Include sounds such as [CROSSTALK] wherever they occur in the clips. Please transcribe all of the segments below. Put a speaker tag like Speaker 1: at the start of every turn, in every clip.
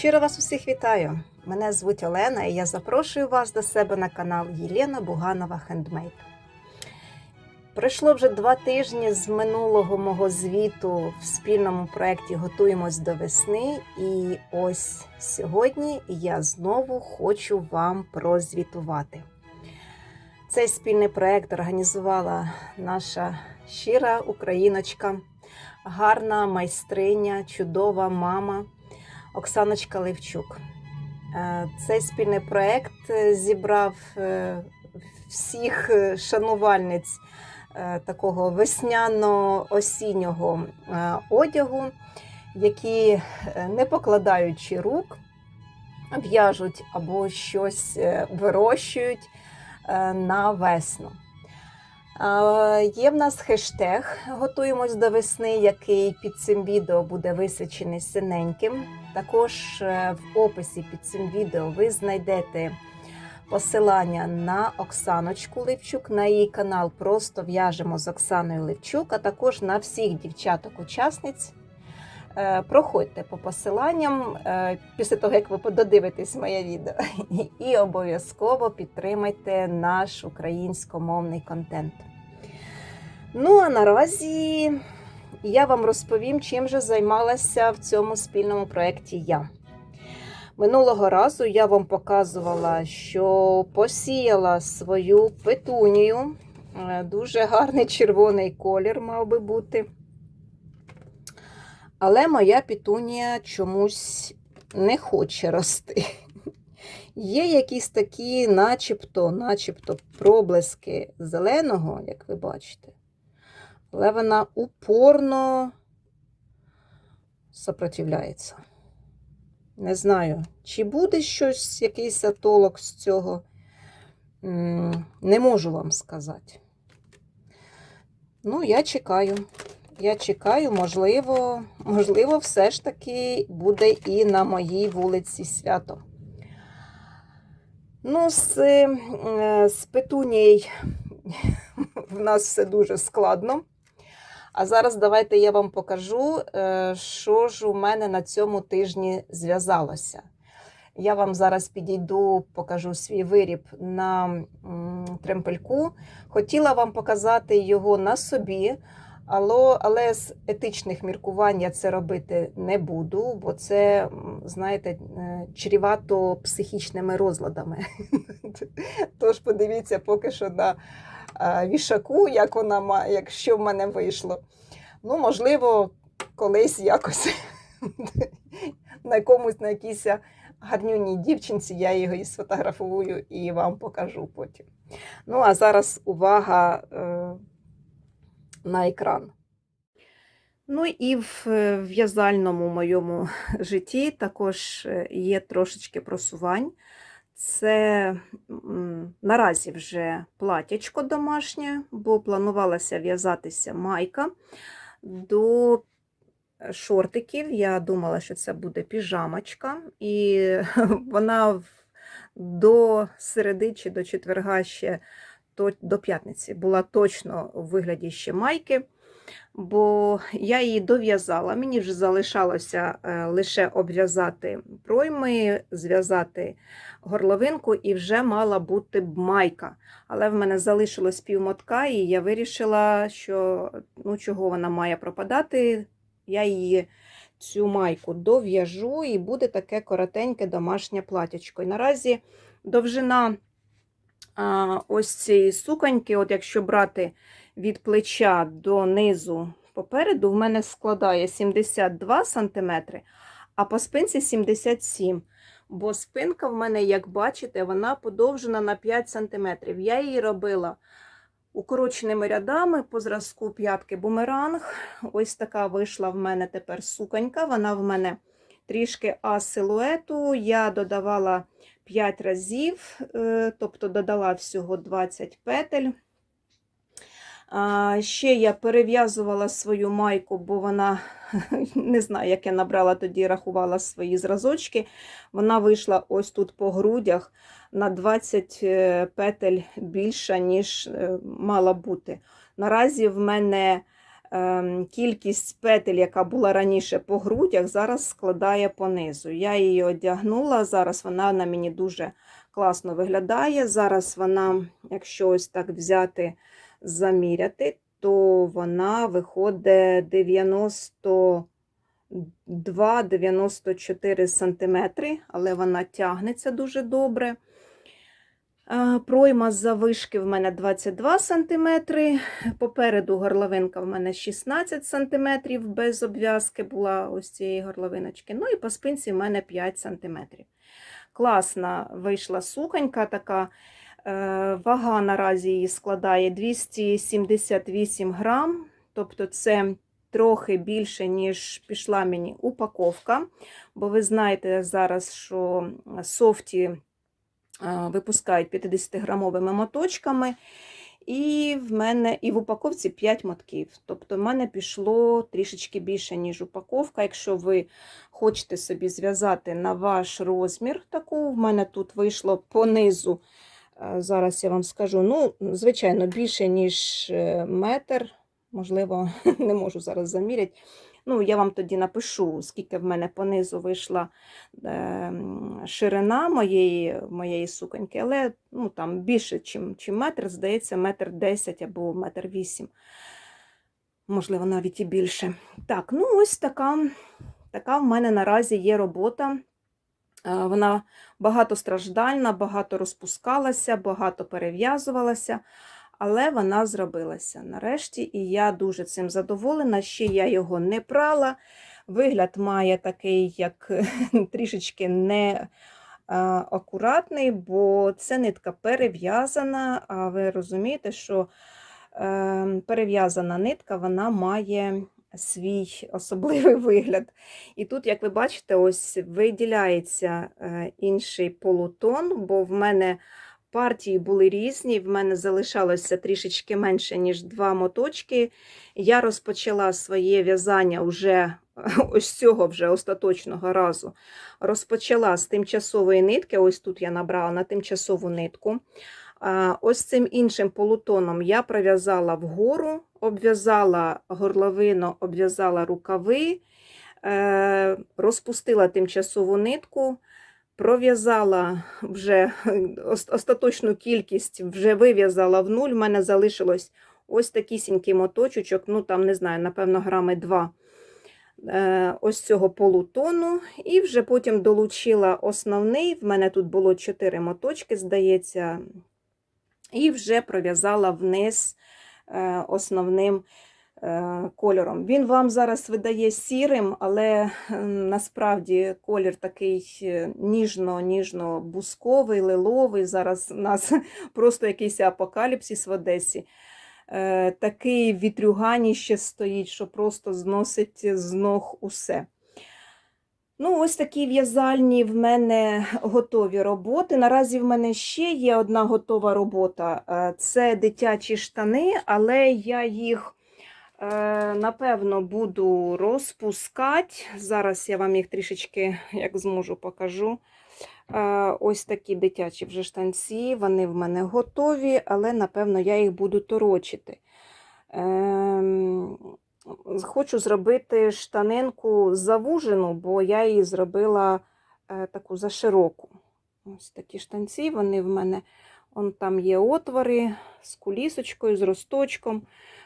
Speaker 1: Щиро вас усіх вітаю! Мене звуть Олена і я запрошую вас до себе на канал Єлена Буганова Хендмейд. Пройшло вже два тижні з минулого мого звіту в спільному проєкті Готуємось до весни. І ось сьогодні я знову хочу вам прозвітувати. Цей спільний проєкт організувала наша щира україночка, гарна майстриня, чудова мама. Оксаночка Левчук. Е, Цей спільний проєкт зібрав е, всіх е, шанувальниць е, такого весняно-осіннього е, одягу, які, е, не покладаючи рук, в'яжуть або щось е, вирощують е, на весну. Е, Є в нас хештег Готуємось до весни, який під цим відео буде висвячений синеньким. Також е, в описі під цим відео ви знайдете посилання на Оксаночку Левчук, на її канал Просто в'яжемо з Оксаною Левчук, а також на всіх дівчаток-учасниць. Е, Проходьте по посиланням е, після того, як ви додивитесь моє відео, і обов'язково підтримайте наш українськомовний контент. Ну а наразі я вам розповім, чим же займалася в цьому спільному проєкті я. Минулого разу я вам показувала, що посіяла свою петунію. Е, Дуже гарний червоний колір мав би бути. Але моя петунія чомусь не хоче рости. [LAUGHS] Є якісь такі, начебто, начебто проблиски зеленого, як ви бачите. Але вона упорно сопротивляється. Не знаю, чи буде щось, якийсь атолок з цього. Не можу вам сказати. Ну, я чекаю. Я чекаю, можливо, можливо, все ж таки буде і на моїй вулиці свято. Ну, з, е, з петуній в нас все дуже складно. А зараз давайте я вам покажу, е, що ж у мене на цьому тижні зв'язалося. Я вам зараз підійду, покажу свій виріб на тремпельку. Хотіла вам показати його на собі, але, з етичних міркувань я це робити не буду, бо це, знаєте, е, чрівато психічними розладами. [LAUGHS] Тож подивіться поки що на вішаку, як вона має, як що в мене вийшло. Ну, можливо, колись якось [LAUGHS] на якомусь на якійсь гарнюній дівчинці я його і сфотографую і вам покажу потім. Ну, а зараз увага е, на екран. Ну і в е, в'язальному моєму житті також е, є трошечки просувань. Це наразі вже платячко домашнє, бо планувалася в'язатися майка. До шортиків. Я думала, що це буде піжамочка, і [LAUGHS] вона до середи чи до четверга ще до п'ятниці була точно у вигляді ще майки, бо я її дов'язала. Мені вже залишалося е, лише обв'язати пройми, зв'язати горловинку, і вже мала бути майка. Але в мене залишилось півмотка, і я вирішила, що ну, чого вона має пропадати. Я її цю майку дов'яжу, і буде таке коротеньке домашнє платячко. І наразі довжина ось цієї суконьки, от якщо брати від плеча до низу попереду, в мене складає 72 см, а по спинці 77 Бо спинка в мене, як бачите, вона подовжена на 5 см. Я її робила укороченими рядами по зразку п'ятки бумеранг. Ось така вийшла в мене тепер суконька. Вона в мене трішки А-силуету. Я додавала 5 разів, е, тобто додала всього 20 петель. Ще я перев'язувала свою майку, бо вона, [LAUGHS] не знаю, як я набрала тоді, рахувала свої зразочки. Вона вийшла ось тут по грудях на 20 е, петель більша, ніж е, мала бути. Наразі в мене ем, кількість петель, яка була раніше по грудях, зараз складає по низу. Я її одягнула, зараз вона на мені дуже класно виглядає. Зараз вона, якщо ось так взяти, заміряти, то вона виходить 92-94 см, але вона тягнеться дуже добре. Е, Пройма з завишки в мене 22 см, попереду горловинка в мене 16 см, без обв'язки була ось цієї горловиночки. Ну і по спинці в мене 5 см. Класна вийшла суконька така. Е, Вага наразі її складає 278 грам, тобто це трохи більше, ніж пішла мені упаковка. Бо ви знаєте зараз, що софті е, випускають 50-грамовими моточками. І в мене і в упаковці 5 мотків. Тобто, в мене пішло трішечки більше, ніж упаковка. Якщо ви хочете собі зв'язати на ваш розмір, таку в мене тут вийшло по низу. Е, Зараз я вам скажу, ну, звичайно, більше, ніж е, метр. Можливо, [LAUGHS] не можу зараз заміряти. Ну, я вам тоді напишу, скільки в мене понизу вийшла е, ширина моєї, моєї суконьки, але ну, там більше, чим, чим метр, здається, метр десять або метр вісім. Можливо, навіть і більше. Так, ну ось така, така в мене наразі є робота. Е, Вона багатостраждальна, багато розпускалася, багато перев'язувалася, але вона зробилася нарешті, і я дуже цим задоволена. Ще я його не прала. Вигляд має такий, як [LAUGHS] трішечки не е, акуратний, бо це нитка перев'язана, а ви розумієте, що е, перев'язана нитка вона має свій особливий вигляд. І тут, як ви бачите, ось виділяється е, інший полутон, бо в мене партії були різні, в мене залишалося трішечки менше, ніж два моточки. Я розпочала своє в'язання вже [LAUGHS] ось цього вже остаточного разу. Розпочала з тимчасової нитки, ось тут я набрала на тимчасову нитку. Ось цим іншим полутоном я пров'язала вгору, обв'язала горловину, обв'язала рукави, е, розпустила тимчасову нитку, пров'язала вже остаточну кількість, вже вив'язала в нуль. У мене залишилось ось такісінький моточок, ну там не знаю, напевно, грами два. е, Ось цього полутону, і вже потім долучила основний. В мене тут було 4 моточки, здається, і вже пров'язала вниз основним е, кольором. Він вам зараз видає сірим, але е, насправді колір такий е, ніжно-ніжно-бусковий, лиловий. Зараз у нас [LAUGHS] просто якийсь апокаліпсис в Одесі. Е, Такий вітрюганіще стоїть, що просто зносить з ног усе. Ну, ось такі в'язальні в мене готові роботи. Наразі в мене ще є одна готова робота. Е, Це дитячі штани, але я їх, е, напевно, буду розпускати. Зараз я вам їх трішечки, як зможу, покажу. Е, Ось такі дитячі вже штанці, вони в мене готові, але, напевно, я їх буду торочити. Хочу зробити штанинку завужену, бо я її зробила е, таку зашироку. Ось такі штанці, вони в мене он там є отвори з кулісочкою, з росточком.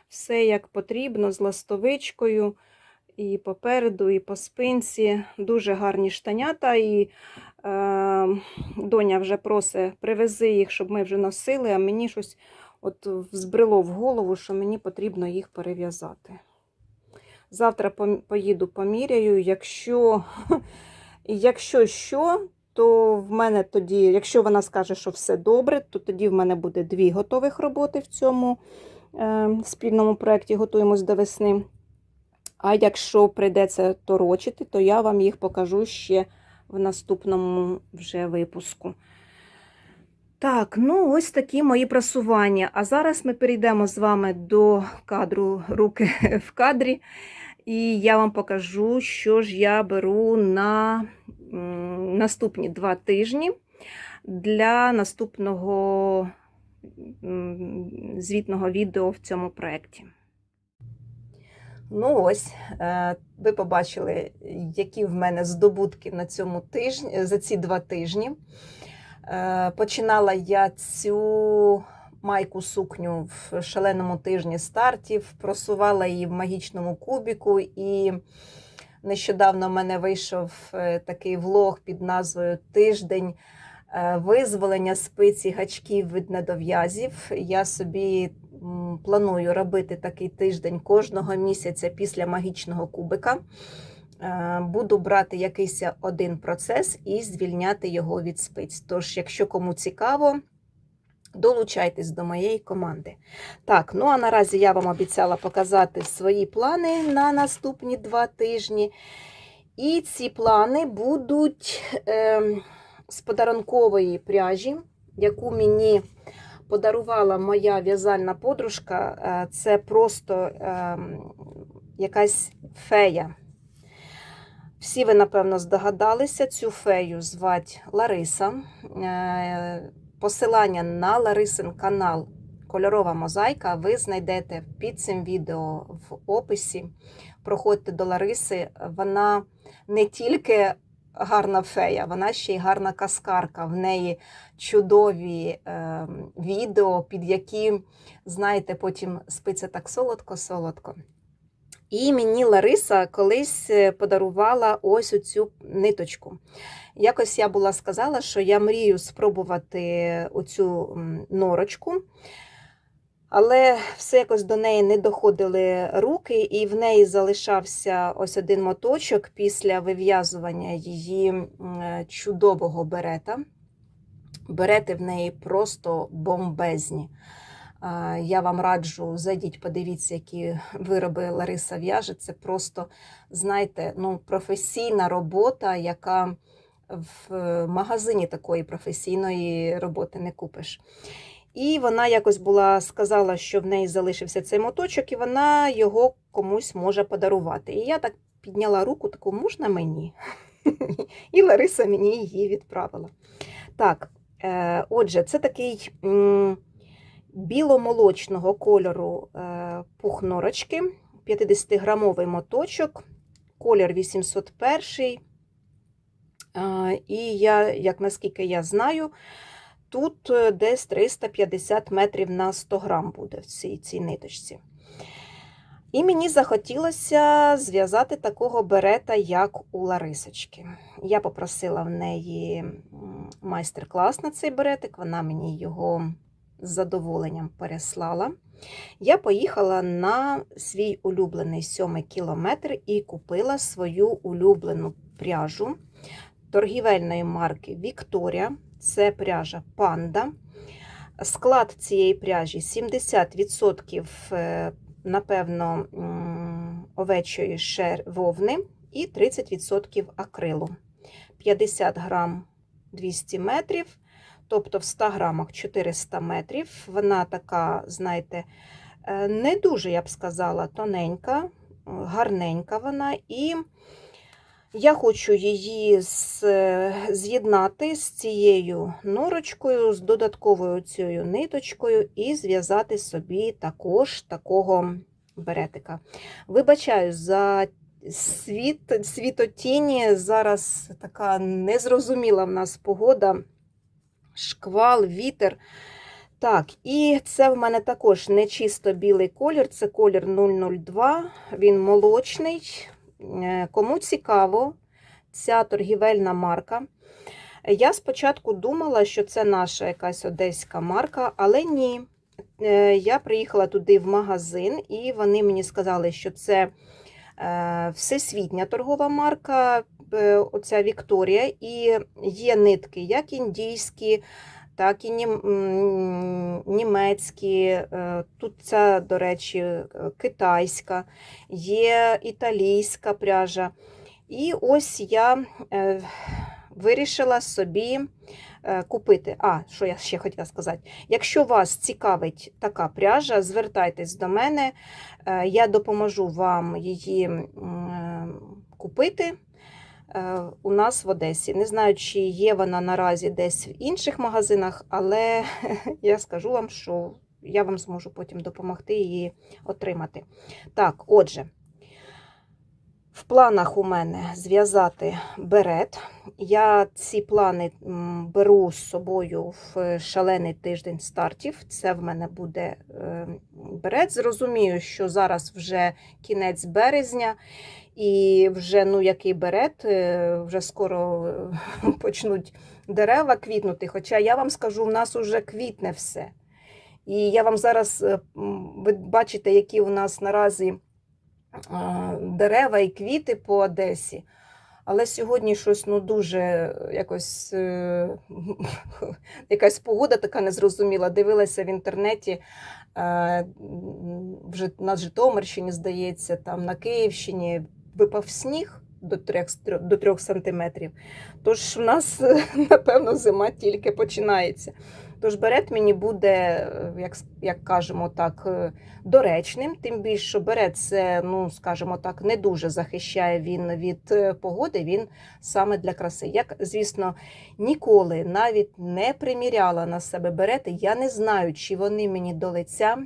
Speaker 1: Все як потрібно, з ластовичкою. І попереду, і по спинці. Дуже гарні штанята. І е, доня вже просить, привези їх, щоб ми вже носили, а мені щось от взбрело в голову, що мені потрібно їх перев'язати. Завтра поїду поміряю. Якщо, [LAUGHS] якщо що, то в мене тоді, якщо вона скаже, що все добре, то тоді в мене буде дві готових роботи в цьому е, спільному проєкті Готуємось до весни. А якщо прийдеться торочити, то я вам їх покажу ще в наступному вже випуску. Так, ну ось такі мої просування. А зараз ми перейдемо з вами до кадру руки в кадрі. І я вам покажу, що ж я беру на наступні два тижні для наступного звітного відео в цьому проєкті. Ну ось, е, ви побачили, які в мене здобутки на цьому тижні, за ці два тижні. Е, Починала я цю майку сукню в шаленому тижні стартів, просувала її в магічному кубіку, і нещодавно в мене вийшов е, такий влог під назвою Тиждень е, визволення спиці гачків від недов'язів. Я собі планую робити такий тиждень кожного місяця після магічного кубика. Е, Буду брати якийсь один процес і звільняти його від спиць. Тож, якщо кому цікаво, долучайтесь до моєї команди. Так, ну а наразі я вам обіцяла показати свої плани на наступні два тижні. І ці плани будуть е, з подарункової пряжі, яку мені подарувала моя в'язальна подружка. Е, Це просто е, якась фея. Всі ви, напевно, здогадалися, цю фею звать Лариса. Е, Посилання на Ларисин канал Кольорова мозаїка ви знайдете під цим відео в описі. Проходьте до Лариси. Вона не тільки гарна фея, вона ще й гарна каскарка. В неї чудові е, відео, під які, знаєте, потім спиться так солодко-солодко. І мені Лариса колись е, подарувала ось оцю ниточку. Якось я була сказала, що я мрію спробувати оцю норочку, але все якось до неї не доходили руки, і в неї залишався ось один моточок після вив'язування її чудового берета. Берети в неї просто бомбезні. Я вам раджу, зайдіть, подивіться, які вироби Лариса в'яже. Це просто, знаєте, ну, професійна робота, яка в магазині такої професійної роботи не купиш. І вона якось була сказала, що в неї залишився цей моточок, і вона його комусь може подарувати. І я так підняла руку, таку можна мені? [LAUGHS] І Лариса мені її відправила. Так, е, отже, це такий. біломолочного кольору е, пухнорочки, 50-грамовий моточок, колір 801. І я, як наскільки я знаю, тут е, десь 350 метрів на 100 грам буде в цій, цій ниточці. І мені захотілося зв'язати такого берета, як у Ларисочки. Я попросила в неї майстер-клас на цей беретик, вона мені його з задоволенням переслала. Я поїхала на свій улюблений сьомий кілометр і купила свою улюблену пряжу торгівельної марки Вікторія. Це пряжа Панда. Склад цієї пряжі 70%, е, напевно, овечої шер вовни і 30% акрилу. 50 грам 200 метрів, тобто в 100 грамах 400 метрів. Вона така, знаєте, е, не дуже, я б сказала, тоненька, гарненька вона. І я хочу її з'єднати з цією норочкою, з додатковою цією ниточкою, і зв'язати собі також такого беретика. Вибачаю за світ, світотіні. Зараз така незрозуміла в нас погода, шквал, вітер. Так, і це в мене також не чисто білий колір, це колір 002, він молочний. Е, Кому цікаво, ця торгівельна марка. Я спочатку думала, що це наша якась одеська марка, але ні. Е, Я приїхала туди в магазин, і вони мені сказали, що це е, всесвітня торгова марка, оця Вікторія, і є нитки, як індійські, так і нім- німецькі. Е, Тут ця, до речі, е, китайська, є італійська пряжа. І ось я е, вирішила собі купити. А, що я ще хотіла сказати? Якщо вас цікавить така пряжа, звертайтесь до мене, я допоможу вам її купити. Е, У нас в Одесі. Не знаю, чи є вона наразі десь в інших магазинах, але [LAUGHS] я скажу вам, що я вам зможу потім допомогти її отримати. Так, отже, В планах у мене зв'язати берет. Я ці плани беру з собою в шалений тиждень стартів. Це в мене буде е, берет. Зрозумію, що зараз вже кінець березня, і вже ну який берет, е, вже скоро е, [LAUGHS] почнуть дерева квітнути. Хоча я вам скажу, в нас уже квітне все. І я вам зараз е, ви бачите, які у нас наразі дерева і квіти по Одесі. Але сьогодні щось ну дуже якось е, [LAUGHS] якась погода така незрозуміла. Дивилася в інтернеті е, вже на Житомирщині, здається, там на Київщині випав сніг до 3, до 3 сантиметрів. Тож в нас, [LAUGHS] напевно, зима тільки починається. Тож берет мені буде, е, як, як кажемо так, е, доречним, тим більше, що берет це, ну скажімо так, не дуже захищає він від е, погоди, він саме для краси. Я, звісно, ніколи навіть не приміряла на себе берети. Я не знаю, чи вони мені до лиця.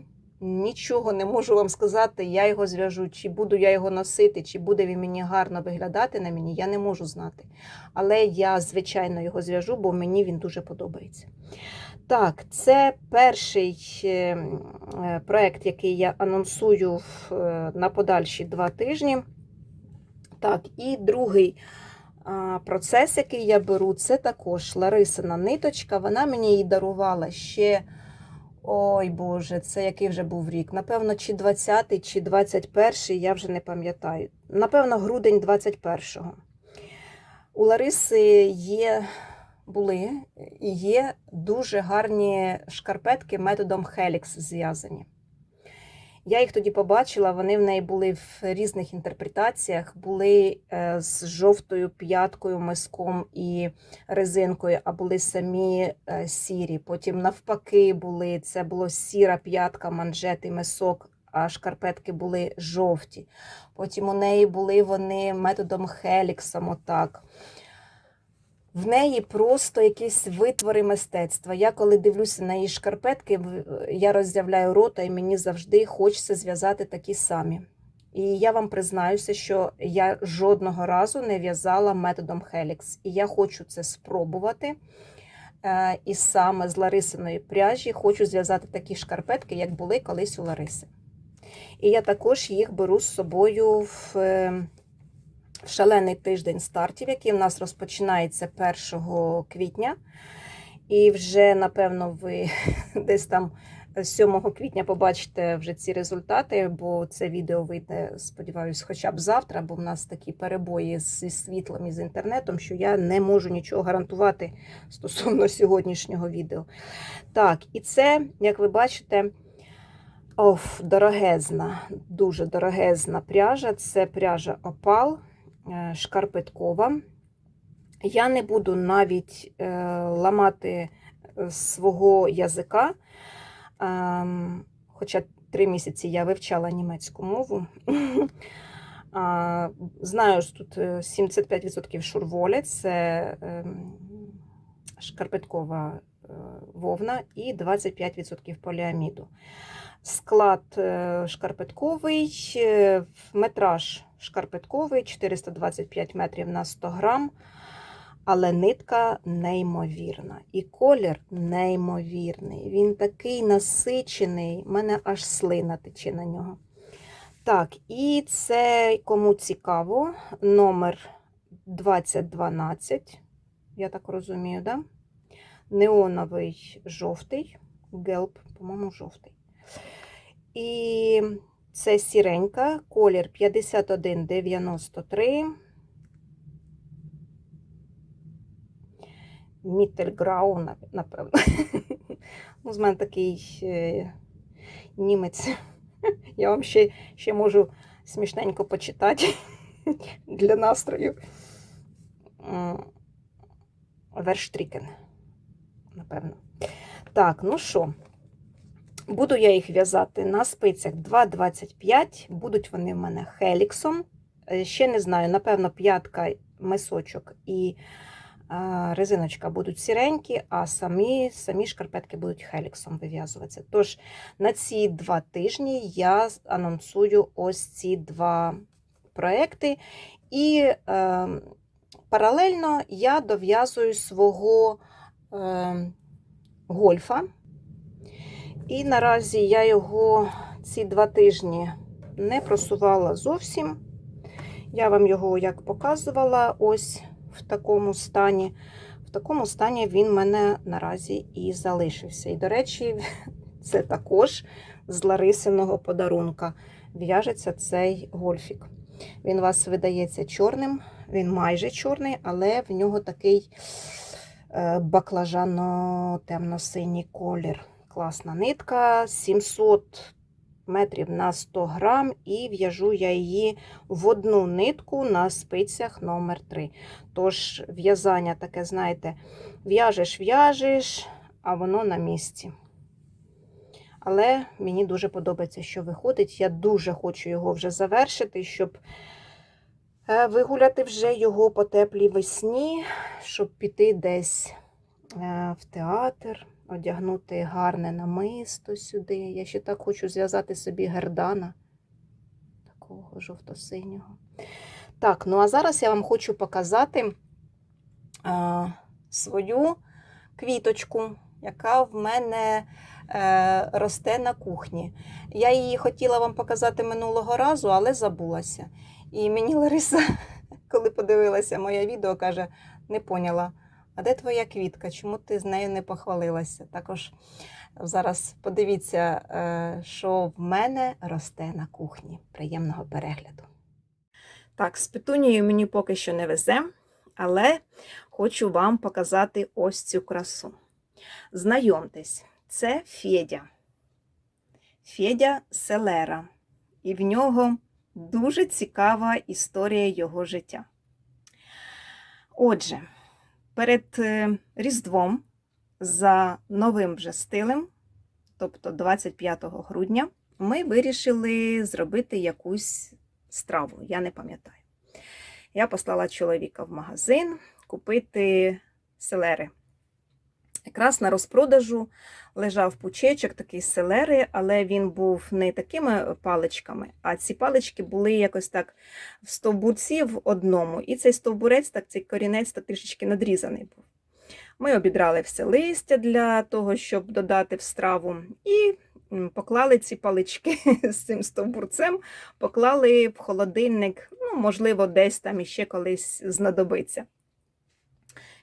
Speaker 1: Нічого не можу вам сказати. Я його зв'яжу, чи буду я його носити, чи буде він мені гарно виглядати на мені, я не можу знати. Але я, звичайно, його зв'яжу, бо мені він дуже подобається. Так, це перший е, е, проект, який я анонсую е, на подальші два тижні. Так, і другий процес, який я беру, це також Ларисина ниточка. Вона мені її дарувала ще. Ой Боже, це який вже був рік. Напевно, чи 20-й, чи 21-й, я вже не пам'ятаю. Напевно, грудень 21-го. У Лариси є, були і є дуже гарні шкарпетки методом Хелікс зв'язані. Я їх тоді побачила, вони в неї були в різних інтерпретаціях, були е, з жовтою п'яткою, миском і резинкою, а були самі е, сірі. Потім навпаки були, це було сіра п'ятка, манжет і мисок, а шкарпетки були жовті. Потім у неї були вони методом Хеліксом, отак. В неї просто якісь витвори мистецтва. Я коли дивлюся на її шкарпетки, я роззявляю рота, і мені завжди хочеться зв'язати такі самі. І я вам признаюся, що я жодного разу не в'язала методом Helix. І я хочу це спробувати. Е, І саме з Ларисиної пряжі хочу зв'язати такі шкарпетки, як були колись у Лариси. І я також їх беру з собою е, в шалений тиждень стартів, який в нас розпочинається 1 квітня. І вже, напевно, ви [LAUGHS] десь там 7 квітня побачите вже ці результати, бо це відео вийде, сподіваюся, хоча б завтра, бо в нас такі перебої зі світлом і з інтернетом, що я не можу нічого гарантувати стосовно [LAUGHS] сьогоднішнього відео. Так, і це, як ви бачите, оф, дорогезна, дуже дорогезна пряжа. Це пряжа Опал шкарпеткова. Я не буду навіть е, ламати е, свого язика. Ем, хоча три місяці я вивчала німецьку мову. [LAUGHS] Знаю, що тут е, 75% шурволі, це ем, шкарпеткова е, вовна і 25% поліаміду. Склад е, шкарпетковий, е, метраж шкарпетковий 425 метрів на 100 грам, але нитка неймовірна. І колір неймовірний. Він такий насичений, в мене аж слина тече на нього. Так, і це кому цікаво, номер 2012, я так розумію, да? Неоновий жовтий, гелб, по-моєму, жовтий. І це сіренька, колір 5193. Міттельграу, напевно. [LAUGHS] Ну, з мене такий німець. [LAUGHS] Я вам ще, ще можу смішненько почитати [LAUGHS] для настрою. Верштрікен, напевно. Так, ну що, буду я їх в'язати на спицях 2,25. Будуть вони в мене хеліксом. Е, Ще не знаю, напевно, п'ятка, мисочок і а, резиночка будуть сіренькі, а самі, самі шкарпетки будуть хеліксом вив'язуватися. Тож на ці два тижні я анонсую ось ці два проекти. І е, паралельно я дов'язую свого е, гольфа. І наразі я його ці два тижні не просувала зовсім. Я вам його як показувала, ось в такому стані. В такому стані він в мене наразі і залишився. І, до речі, [LAUGHS] це також з Ларисиного подарунка в'яжеться цей гольфік. Він у вас видається чорним, він майже чорний, але в нього такий е, баклажано-темно-синій колір. Класна нитка, 700 метрів на 100 грам, і в'яжу я її в одну нитку на спицях номер 3 Тож, в'язання таке, знаєте, в'яжеш, в'яжеш, а воно на місці. Але мені дуже подобається, що виходить. Я дуже хочу його вже завершити, щоб е, вигуляти вже його по теплій весні, щоб піти десь е, в театр, одягнути гарне намисто сюди. Я ще так хочу зв'язати собі гердана, такого жовто-синього. Так, ну а зараз я вам хочу показати а, свою квіточку, яка в мене е, росте на кухні. Я її хотіла вам показати минулого разу, але забулася. І мені Лариса, [LAUGHS] коли подивилася моє відео, каже: не поняла, а де твоя квітка? Чому ти з нею не похвалилася? Також зараз подивіться, е, що в мене росте на кухні. Приємного перегляду. Так, з петунією мені поки що не везе, але хочу вам показати ось цю красу. Знайомтесь, це Федя. Федя Селера. І в нього дуже цікава історія його життя. Отже, перед е, Різдвом за новим вже стилем, тобто 25 грудня, ми вирішили зробити якусь страву, я не пам'ятаю. Я послала чоловіка в магазин купити селери. Якраз на розпродажу лежав пучечок такий селери, але він був не такими паличками, а ці палички були якось так в стовбурці в одному. І цей стовбурець, так цей корінець так трішечки надрізаний був. Ми обідрали все листя для того, щоб додати в страву, і поклали ці палички [LAUGHS] з цим стовбурцем, поклали в холодильник, ну, можливо, десь там іще колись знадобиться.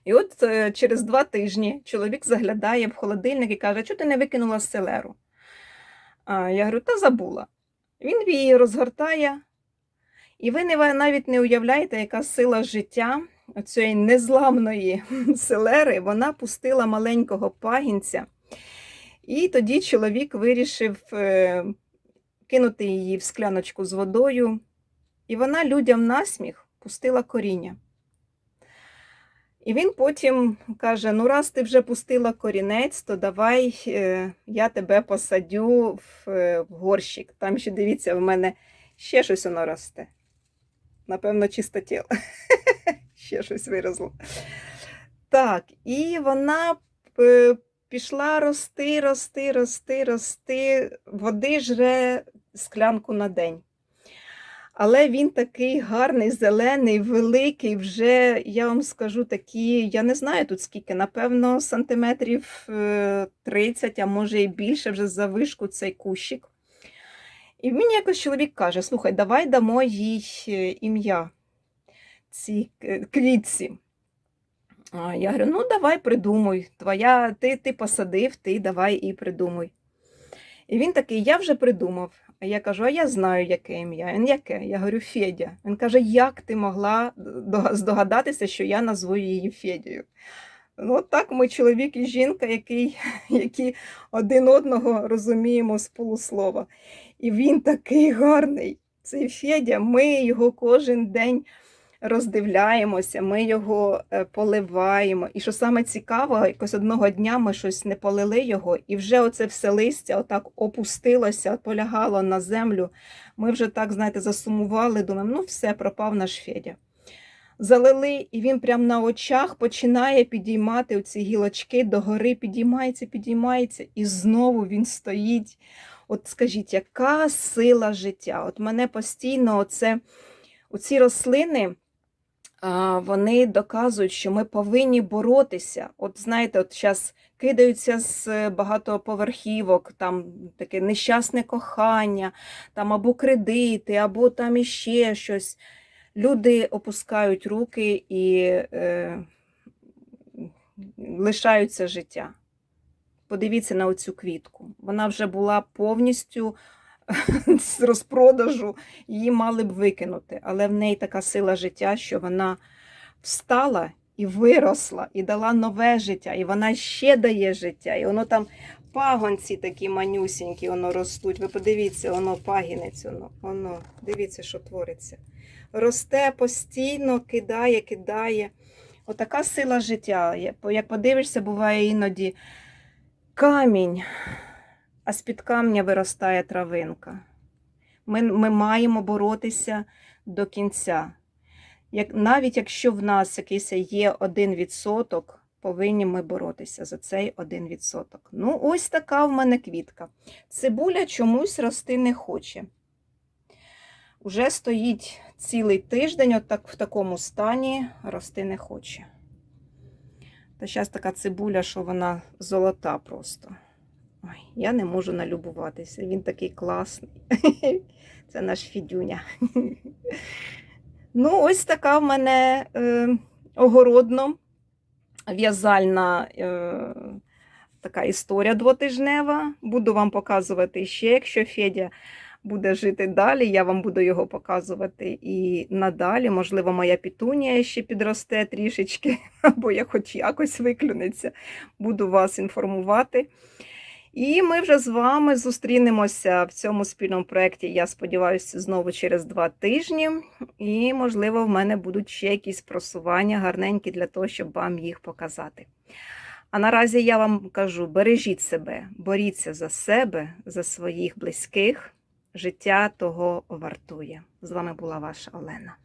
Speaker 1: І от е, через два тижні чоловік заглядає в холодильник і каже, що ти не викинула селеру? А я говорю, та забула. Він її розгортає, і ви навіть не уявляєте, яка сила життя цієї незламної [LAUGHS] селери, вона пустила маленького пагінця. І тоді чоловік вирішив е, кинути її в скляночку з водою, і вона людям насміх пустила коріння. І він потім каже: ну, раз ти вже пустила корінець, то давай е, я тебе посадю в, е, в горщик. Там ще дивіться, в мене ще щось воно росте. Напевно, чистотіло. [LAUGHS] ще щось виросло. Так, і вона пішла рости, рости, рости, рости, води жре склянку на день. Але він такий гарний, зелений, великий, вже, я вам скажу, такі, я не знаю тут скільки, напевно, сантиметрів 30, е, а може і більше вже за вишку цей кущик. І мені якось чоловік каже: слухай, давай дамо їй е, ім'я цій квітці. Я говорю, ну давай придумуй. Твоя, ти ти посадив, ти давай і придумуй. І він такий, я вже придумав. А я кажу, а я знаю, яке ім'я. Він яке? Я говорю, Федя. Він каже, як ти могла здогадатися, що я назву її Федією? Ну, так ми чоловік і жінка, який, [LAUGHS] які один одного розуміємо з полуслова. І він такий гарний. Цей Федя, ми його кожен день роздивляємося, ми його е, поливаємо. І що саме цікаво, якось одного дня ми щось не полили його, і вже оце все листя отак опустилося, полягало на землю. Ми вже так, знаєте, засумували, думаємо, ну все, пропав наш Федя. Залили, і він прямо на очах починає підіймати оці гілочки догори, підіймається, підіймається, і знову він стоїть. От скажіть, яка сила життя? От мене постійно оце Оці рослини. Вони доказують, що ми повинні боротися. От знаєте, от зараз кидаються з багатоповерхівок, там таке нещасне кохання, там або кредити, або там іще щось. Люди опускають руки і е, лишаються життя. Подивіться на оцю квітку. Вона вже була повністю [LAUGHS] з розпродажу, її мали б викинути. Але в неї така сила життя, що вона встала і виросла, і дала нове життя, і вона ще дає життя. І воно там пагонці такі манюсінькі, воно ростуть. Ви подивіться, воно пагінець, воно, воно. Дивіться, що твориться. Росте постійно, кидає, кидає. Отака сила життя. Як подивишся, буває іноді камінь, а з-під камня виростає травинка. Ми, ми маємо боротися до кінця. Як, навіть якщо в нас якийсь є один відсоток, повинні ми боротися за цей один відсоток. Ну, ось така в мене квітка. Цибуля чомусь рости не хоче. Уже стоїть цілий тиждень, отак в такому стані рости не хоче. Та зараз така цибуля, що вона золота просто. Ой, я не можу налюбуватися. Він такий класний. [LAUGHS] Це наш Фідюня. Ну, ось така в мене е, огородно в'язальна е, така історія двотижнева. Буду вам показувати ще, якщо Федя буде жити далі, я вам буду його показувати і надалі. Можливо, моя пітунія ще підросте трішечки, [LAUGHS] або я хоч якось виклюнеться. Буду вас інформувати. І ми вже з вами зустрінемося в цьому спільному проєкті. Я сподіваюся, знову через два тижні. І, можливо, в мене будуть ще якісь просування гарненькі для того, щоб вам їх показати. А наразі я вам кажу: бережіть себе, боріться за себе, за своїх близьких. Життя того вартує. З вами була ваша Олена.